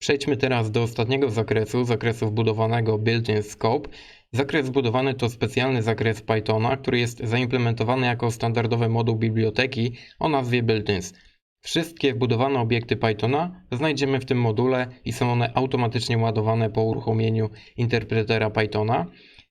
Przejdźmy teraz do ostatniego zakresu, zakresu wbudowanego Built-in Scope. Zakres zbudowany to specjalny zakres Pythona, który jest zaimplementowany jako standardowy moduł biblioteki o nazwie Built-ins. Wszystkie wbudowane obiekty Pythona znajdziemy w tym module i są one automatycznie ładowane po uruchomieniu interpretera Pythona.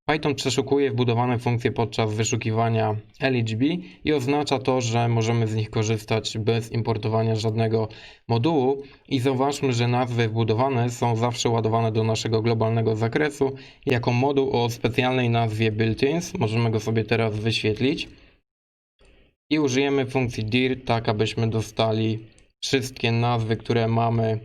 Python przeszukuje wbudowane funkcje podczas wyszukiwania LHB i oznacza to, że możemy z nich korzystać bez importowania żadnego modułu. I zauważmy, że nazwy wbudowane są zawsze ładowane do naszego globalnego zakresu jako moduł o specjalnej nazwie built-ins. Możemy go sobie teraz wyświetlić. I użyjemy funkcji dir, tak abyśmy dostali wszystkie nazwy, które mamy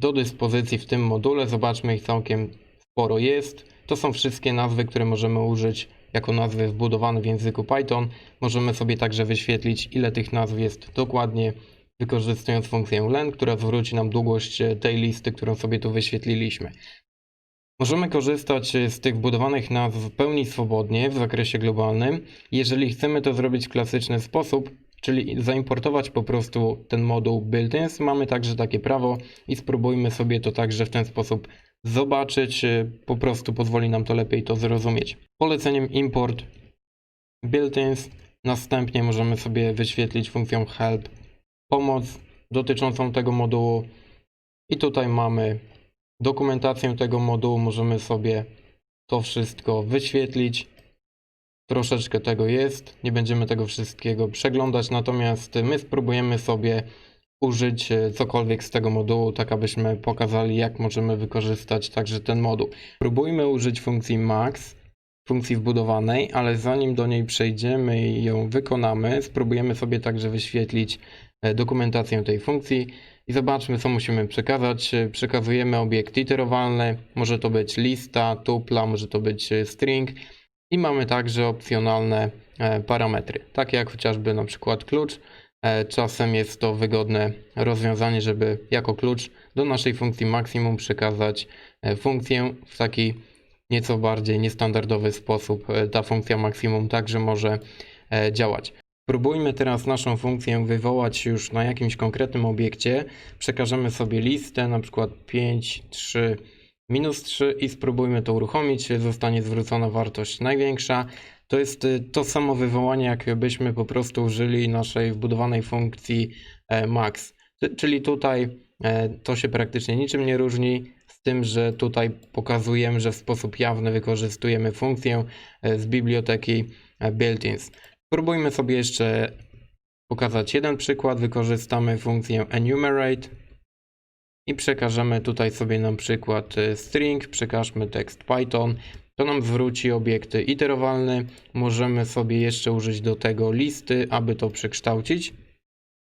do dyspozycji w tym module. Zobaczmy, ich całkiem sporo jest. To są wszystkie nazwy, które możemy użyć jako nazwy wbudowane w języku Python. Możemy sobie także wyświetlić, ile tych nazw jest dokładnie, wykorzystując funkcję len, która zwróci nam długość e, tej listy, którą sobie tu wyświetliliśmy. Możemy korzystać e, z tych wbudowanych nazw w pełni swobodnie w zakresie globalnym. Jeżeli chcemy to zrobić w klasyczny sposób, czyli zaimportować po prostu ten moduł built-ins, mamy także takie prawo i spróbujmy sobie to także w ten sposób zobaczyć. e, Po prostu pozwoli nam to lepiej to zrozumieć. Poleceniem import built-ins. Następnie możemy sobie wyświetlić funkcję help pomoc dotyczącą tego modułu. I tutaj mamy dokumentację tego modułu. Możemy sobie to wszystko wyświetlić. Troszeczkę tego jest. Nie będziemy tego wszystkiego przeglądać, natomiast my spróbujemy sobie użyć e, cokolwiek z tego modułu, tak abyśmy pokazali, jak możemy wykorzystać także ten moduł. Spróbujmy użyć funkcji max, funkcji wbudowanej, ale zanim do niej przejdziemy i ją wykonamy, spróbujemy sobie także wyświetlić e, dokumentację tej funkcji i zobaczmy, co musimy przekazać. E, Przekazujemy obiekt iterowalny, może to być lista, tupla, może to być string i mamy także opcjonalne parametry, takie jak chociażby na przykład klucz. E, Czasem jest to wygodne rozwiązanie, żeby jako klucz do naszej funkcji maksimum przekazać e, funkcję w taki nieco bardziej niestandardowy sposób. E, Ta funkcja maksimum także może działać. Spróbujmy teraz naszą funkcję wywołać już na jakimś konkretnym obiekcie. Przekażemy sobie listę, na przykład 5, 3, minus 3 i spróbujmy to uruchomić. Zostanie zwrócona wartość największa. To jest y, to samo wywołanie, jakbyśmy po prostu użyli naszej wbudowanej funkcji e, max. Czyli tutaj e, to się praktycznie niczym nie różni, z tym, że tutaj pokazujemy, że w sposób jawny wykorzystujemy funkcję e, z biblioteki built-ins. Spróbujmy sobie jeszcze pokazać jeden przykład. Wykorzystamy funkcję enumerate i przekażemy tutaj sobie na przykład string, przekażmy tekst Python. To nam zwróci obiekty iterowalny. Możemy sobie jeszcze użyć do tego listy, aby to przekształcić,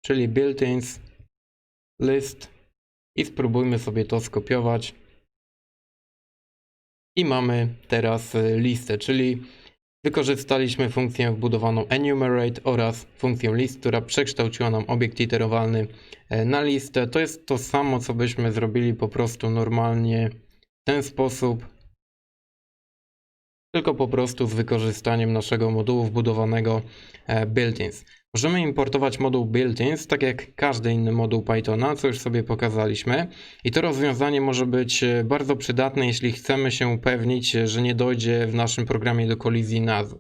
czyli built-ins list i spróbujmy sobie to skopiować. I mamy teraz e, listę, czyli wykorzystaliśmy funkcję wbudowaną enumerate oraz funkcję list, która przekształciła nam obiekt iterowalny e, na listę. To jest to samo, co byśmy zrobili po prostu normalnie w ten sposób, tylko po prostu z wykorzystaniem naszego modułu wbudowanego e, built-ins. Możemy importować moduł built-ins, tak jak każdy inny moduł Pythona, co już sobie pokazaliśmy. I to rozwiązanie może być e, bardzo przydatne, jeśli chcemy się upewnić, że nie dojdzie w naszym programie do kolizji nazw.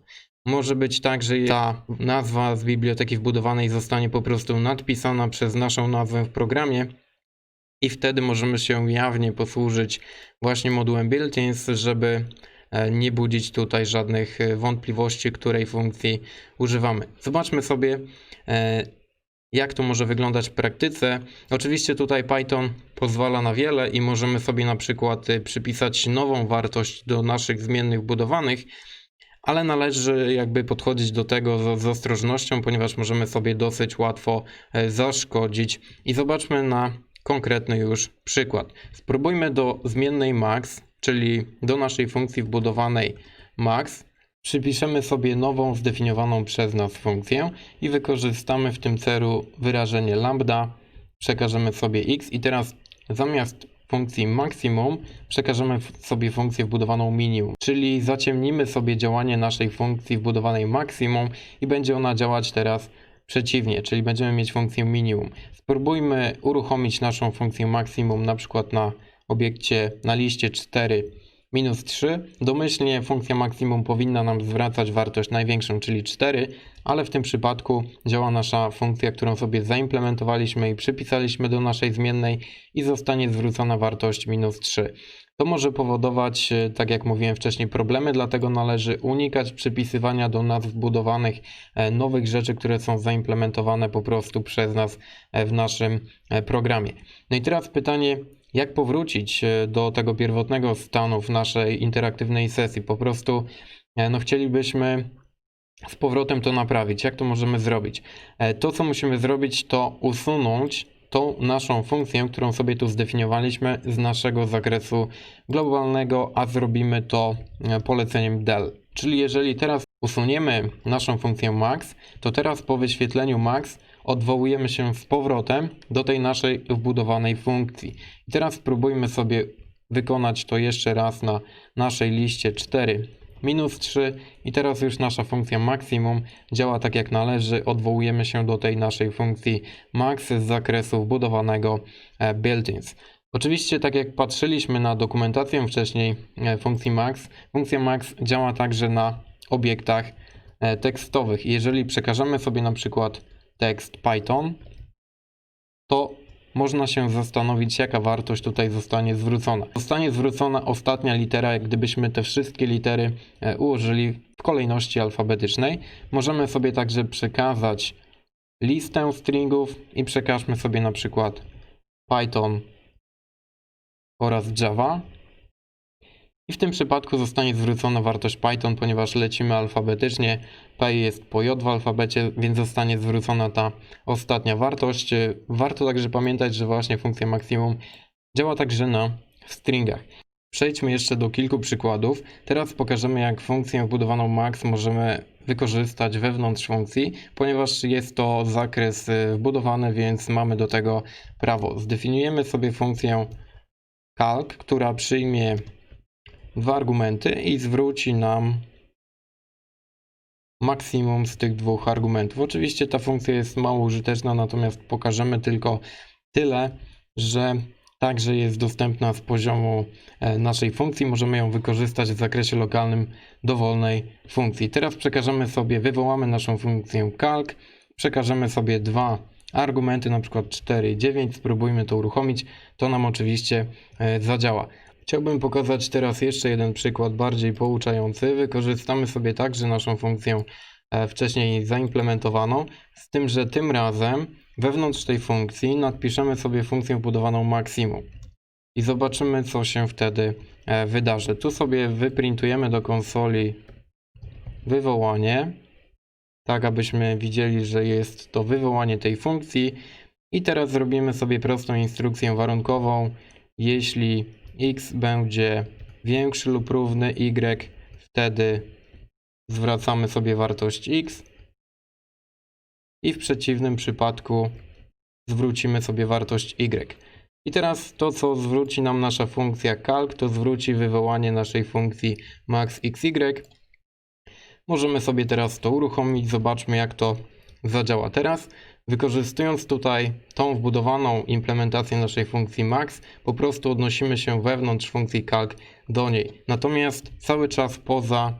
Może być tak, że ta nazwa z biblioteki wbudowanej zostanie po prostu nadpisana przez naszą nazwę w programie i wtedy możemy się jawnie posłużyć właśnie modułem built-ins, żeby e, nie budzić tutaj żadnych e, wątpliwości, której funkcji używamy. Zobaczmy sobie, e, jak to może wyglądać w praktyce. Oczywiście tutaj Python pozwala na wiele i możemy sobie na przykład e, przypisać nową wartość do naszych zmiennych budowanych, ale należy jakby podchodzić do tego z, z ostrożnością, ponieważ możemy sobie dosyć łatwo e, zaszkodzić. I zobaczmy na konkretny już przykład. Spróbujmy do zmiennej max, czyli do naszej funkcji wbudowanej max, przypiszemy sobie nową zdefiniowaną przez nas funkcję i wykorzystamy w tym celu wyrażenie lambda, przekażemy sobie x i teraz zamiast funkcji maksimum przekażemy sobie funkcję wbudowaną minimum, czyli zaciemnimy sobie działanie naszej funkcji wbudowanej maksimum i będzie ona działać teraz przeciwnie, czyli będziemy mieć funkcję minimum. Spróbujmy uruchomić naszą funkcję maksimum na przykład na obiekcie na liście 4 minus 3. Domyślnie funkcja maksimum powinna nam zwracać wartość największą, czyli 4, ale w tym przypadku działa nasza funkcja, którą sobie zaimplementowaliśmy i przypisaliśmy do naszej zmiennej i zostanie zwrócona wartość minus 3. To może powodować, e, tak jak mówiłem wcześniej, problemy, dlatego należy unikać przypisywania do nazw budowanych e, nowych rzeczy, które są zaimplementowane po prostu przez nas e, w naszym programie. No i teraz pytanie, jak powrócić e, do tego pierwotnego stanu w naszej interaktywnej sesji? Po prostu e, no, chcielibyśmy z powrotem to naprawić. Jak to możemy zrobić? E, To, co musimy zrobić, to usunąć tą naszą funkcję, którą sobie tu zdefiniowaliśmy z naszego zakresu globalnego, a zrobimy to poleceniem del. Czyli jeżeli teraz usuniemy naszą funkcję max, to teraz po wyświetleniu max odwołujemy się z powrotem do tej naszej wbudowanej funkcji. I teraz spróbujmy sobie wykonać to jeszcze raz na naszej liście 4 minus 3 i teraz już nasza funkcja maksimum działa tak jak należy. Odwołujemy się do tej naszej funkcji max z zakresu wbudowanego e, built-ins. Oczywiście, tak jak patrzyliśmy na dokumentację wcześniej e, funkcji max, funkcja max działa także na obiektach e, tekstowych. Jeżeli przekażemy sobie na przykład tekst Python, to można się zastanowić, jaka wartość tutaj zostanie zwrócona. Zostanie zwrócona ostatnia litera, jak gdybyśmy te wszystkie litery e, ułożyli w kolejności alfabetycznej. Możemy sobie także przekazać listę stringów i przekażmy sobie na przykład Python oraz Java. I w tym przypadku zostanie zwrócona wartość Python, ponieważ lecimy alfabetycznie. P jest po J w alfabecie, więc zostanie zwrócona ta ostatnia wartość. Warto także pamiętać, że właśnie funkcja maksimum działa także na stringach. Przejdźmy jeszcze do kilku przykładów. Teraz pokażemy, jak funkcję wbudowaną max możemy wykorzystać wewnątrz funkcji, ponieważ jest to zakres y, wbudowany, więc mamy do tego prawo. Zdefiniujemy sobie funkcję calc, która przyjmie dwa argumenty i zwróci nam maksimum z tych dwóch argumentów. Oczywiście ta funkcja jest mało użyteczna, natomiast pokażemy tylko tyle, że także jest dostępna z poziomu e, naszej funkcji. Możemy ją wykorzystać w zakresie lokalnym dowolnej funkcji. Teraz przekażemy sobie, wywołamy naszą funkcję calc, przekażemy sobie dwa argumenty, na przykład 4 i 9, spróbujmy to uruchomić, to nam oczywiście e, zadziała. Chciałbym pokazać teraz jeszcze jeden przykład bardziej pouczający. Wykorzystamy sobie także naszą funkcję e, wcześniej zaimplementowaną, z tym, że tym razem wewnątrz tej funkcji nadpiszemy sobie funkcję budowaną maksimum i zobaczymy, co się wtedy e, wydarzy. Tu sobie wyprintujemy do konsoli wywołanie, tak abyśmy widzieli, że jest to wywołanie tej funkcji. I teraz zrobimy sobie prostą instrukcję warunkową. Jeśli x będzie większy lub równy y, wtedy zwracamy sobie wartość x. I w przeciwnym przypadku zwrócimy sobie wartość y. I teraz to, co zwróci nam nasza funkcja calc, to zwróci wywołanie naszej funkcji maxxy. Możemy sobie teraz to uruchomić. Zobaczmy, jak to zadziała teraz. Wykorzystując tutaj tą wbudowaną implementację naszej funkcji max, po prostu odnosimy się wewnątrz funkcji calc do niej. Natomiast cały czas poza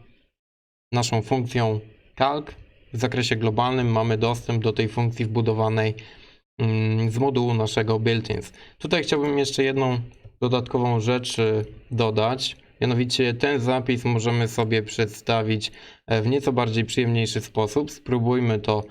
naszą funkcją calc w zakresie globalnym mamy dostęp do tej funkcji wbudowanej mm, z modułu naszego built-ins. Tutaj chciałbym jeszcze jedną dodatkową rzecz dodać. Mianowicie ten zapis możemy sobie przedstawić e, w nieco bardziej przyjemniejszy sposób. Spróbujmy to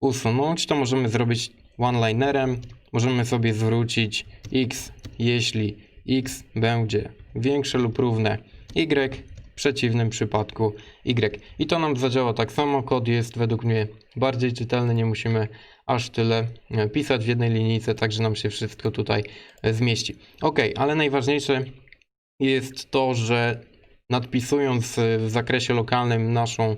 usunąć. To możemy zrobić one-linerem. Możemy sobie zwrócić x, jeśli x będzie większe lub równe y, w przeciwnym przypadku y. I to nam zadziała tak samo. Kod jest według mnie bardziej czytelny. Nie musimy aż tyle e, pisać w jednej linijce, także nam się wszystko tutaj e, zmieści. Ok, ale najważniejsze jest to, że nadpisując y, w zakresie lokalnym naszą e,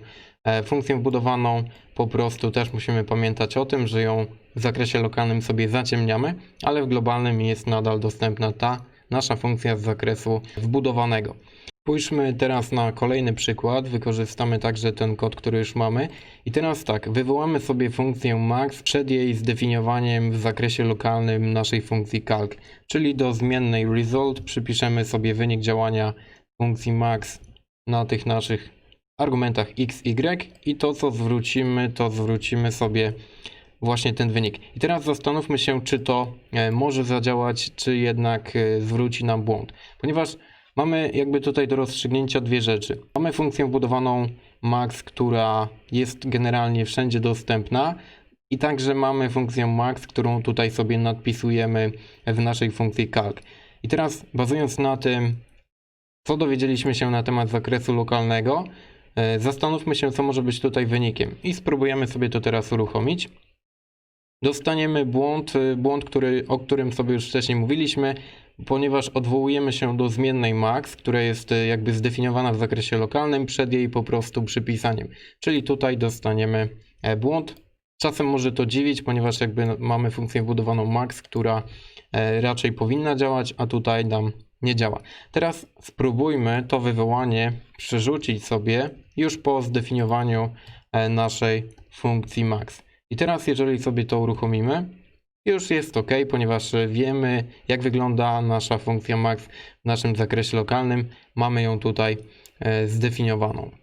funkcję wbudowaną, po prostu też musimy pamiętać o tym, że ją w zakresie lokalnym sobie zaciemniamy, ale w globalnym jest nadal dostępna ta nasza funkcja z zakresu wbudowanego. Spójrzmy teraz na kolejny przykład. Wykorzystamy także ten kod, który już mamy. I teraz tak, wywołamy sobie funkcję max przed jej zdefiniowaniem w zakresie lokalnym naszej funkcji calc, czyli do zmiennej result przypiszemy sobie wynik działania funkcji max na tych naszych argumentach x, y i to co zwrócimy, to zwrócimy sobie właśnie ten wynik. I teraz zastanówmy się, czy to e, może zadziałać, czy jednak e, zwróci nam błąd. Ponieważ mamy jakby tutaj do rozstrzygnięcia dwie rzeczy. Mamy funkcję budowaną max, która jest generalnie wszędzie dostępna i także mamy funkcję max, którą tutaj sobie nadpisujemy w naszej funkcji calc. I teraz bazując na tym, co dowiedzieliśmy się na temat zakresu lokalnego, zastanówmy się, co może być tutaj wynikiem i spróbujemy sobie to teraz uruchomić. Dostaniemy błąd, y, błąd, który, o którym sobie już wcześniej mówiliśmy, ponieważ odwołujemy się do zmiennej max, która jest y, jakby zdefiniowana w zakresie lokalnym przed jej po prostu przypisaniem. Czyli tutaj dostaniemy e, błąd. Czasem może to dziwić, ponieważ jakby mamy funkcję budowaną max, która e, raczej powinna działać, a tutaj nam nie działa. Teraz spróbujmy to wywołanie przerzucić sobie już po zdefiniowaniu e, naszej funkcji max. I teraz, jeżeli sobie to uruchomimy, już jest ok, ponieważ wiemy, jak wygląda nasza funkcja max w naszym zakresie lokalnym. Mamy ją tutaj e, zdefiniowaną.